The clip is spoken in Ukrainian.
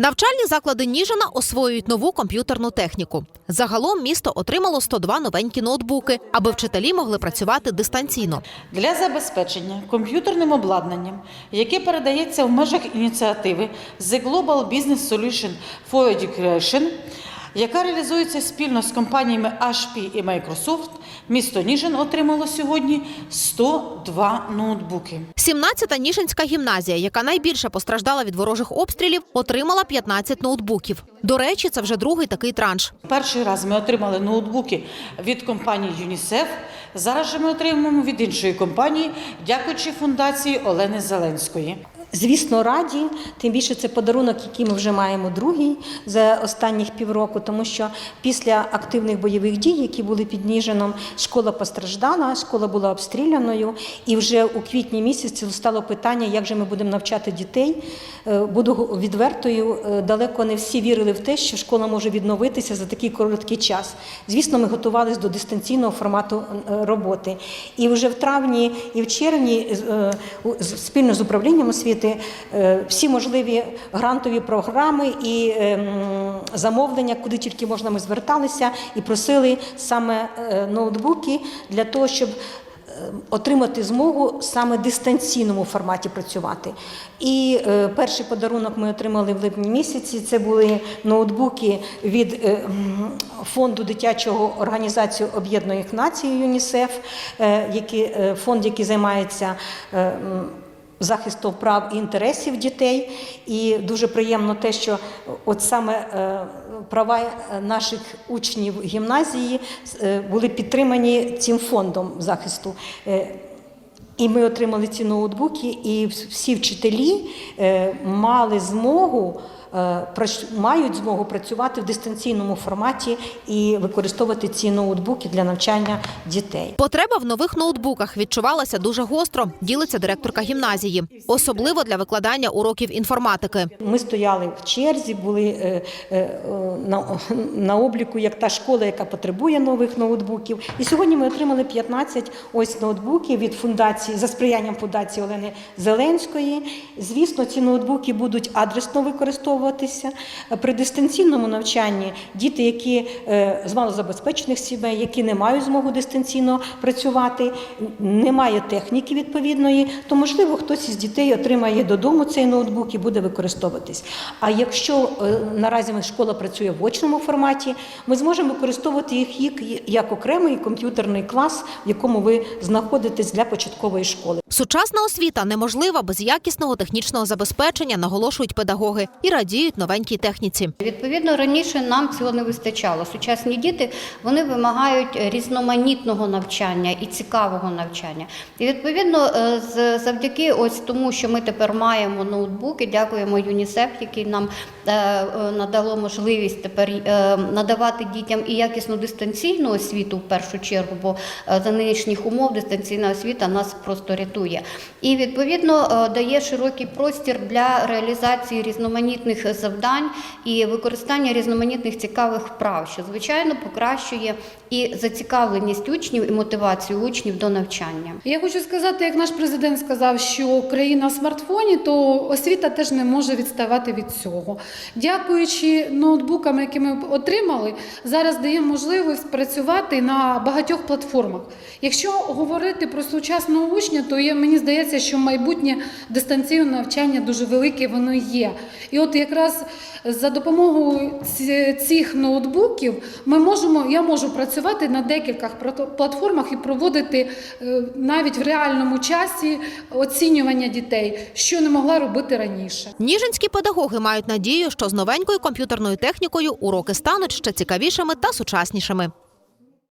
Навчальні заклади Ніжина освоюють нову комп'ютерну техніку. Загалом місто отримало 102 новенькі ноутбуки, аби вчителі могли працювати дистанційно. для забезпечення комп'ютерним обладнанням, яке передається в межах ініціативи The Global Business Solution for Education, яка реалізується спільно з компаніями HP і Microsoft, місто Ніжин отримало сьогодні 102 ноутбуки. 17-та Ніжинська гімназія, яка найбільше постраждала від ворожих обстрілів, отримала 15 ноутбуків. До речі, це вже другий такий транш. Перший раз ми отримали ноутбуки від компанії ЮНІСЕФ. Зараз же ми отримуємо від іншої компанії, дякуючи фундації Олени Зеленської. Звісно, раді, тим більше це подарунок, який ми вже маємо другий за останніх півроку, тому що після активних бойових дій, які були під Ніжином, школа постраждала, школа була обстріляною, і вже у квітні місяці стало питання, як же ми будемо навчати дітей. Е, Буду відвертою, е, далеко не всі вірили в те, що школа може відновитися за такий короткий час. Звісно, ми готувалися до дистанційного формату е, роботи. І вже в травні і в червні спільно з управлінням освіти е, всі можливі грантові програми і ем, замовлення, куди тільки можна, ми зверталися і просили саме е, ноутбуки для того, щоб е, отримати змогу саме дистанційному форматі працювати. І е, перший подарунок ми отримали в липні місяці. Це були ноутбуки від фонду дитячого організації Об'єднаних Націй ЮНІСЕФ, які, фонд, який займається. Захисту прав і інтересів дітей. І дуже приємно те, що от саме е, права е, наших учнів гімназії е, були підтримані цим фондом захисту. Е, І ми отримали ці ноутбуки, і всі вчителі е, мали змогу. Е, Мають змогу працювати в дистанційному форматі і використовувати ці ноутбуки для навчання дітей. Потреба в нових ноутбуках відчувалася дуже гостро, ділиться директорка гімназії, особливо для викладання уроків інформатики. Ми стояли в черзі, були е, е, на, на обліку як та школа, яка потребує нових ноутбуків. І сьогодні ми отримали 15 ось ноутбуків від фундації за сприянням фундації Олени Зеленської. Звісно, ці ноутбуки будуть адресно використовуватися при дистанційному навчанні. Діти, які е, з малозабезпечених сімей, які не мають змогу дистанційно працювати, немає техніки відповідної, то можливо хтось із дітей отримає додому цей ноутбук і буде використовуватись. А якщо е, наразі школа працює в очному форматі, ми зможемо використовувати їх як окремий комп'ютерний клас, в якому ви знаходитесь для початкової школи. Сучасна освіта неможлива без якісного технічного забезпечення, наголошують педагоги і радіють новенькій техніці. Відповідно, раніше нам цього не вистачало. Сучасні діти вони вимагають різноманітного навчання і цікавого навчання. І відповідно, е, завдяки ось тому, що ми тепер маємо ноутбуки, дякуємо ЮНІСЕФ, який нам надало можливість тепер е, надавати дітям і якісну дистанційну освіту в першу чергу, бо е, за нинішніх умов дистанційна освіта нас просто рятує. І відповідно е, дає широкий простір для реалізації різноманітних завдань і використання різноманітних цікавих вправ, що звичайно покращує і зацікавленість учнів, і мотивацію учнів до навчання. Я хочу сказати, як наш президент сказав, що країна в смартфоні, то освіта теж не може відставати від цього. Дякуючи ноутбукам, які ми отримали, зараз дає можливість працювати на багатьох платформах. Якщо говорити про сучасного учня, то є, мені здається, що майбутнє дистанційне навчання дуже велике, воно є. І от якраз за допомогою цих ноутбуків ми можемо, я можу працювати на декількох прото- платформах і проводити е, навіть в реальному часі оцінювання дітей, що не могла робити раніше. Ніжинські педагоги мають надію, що з новенькою комп'ютерною технікою уроки стануть ще цікавішими та сучаснішими.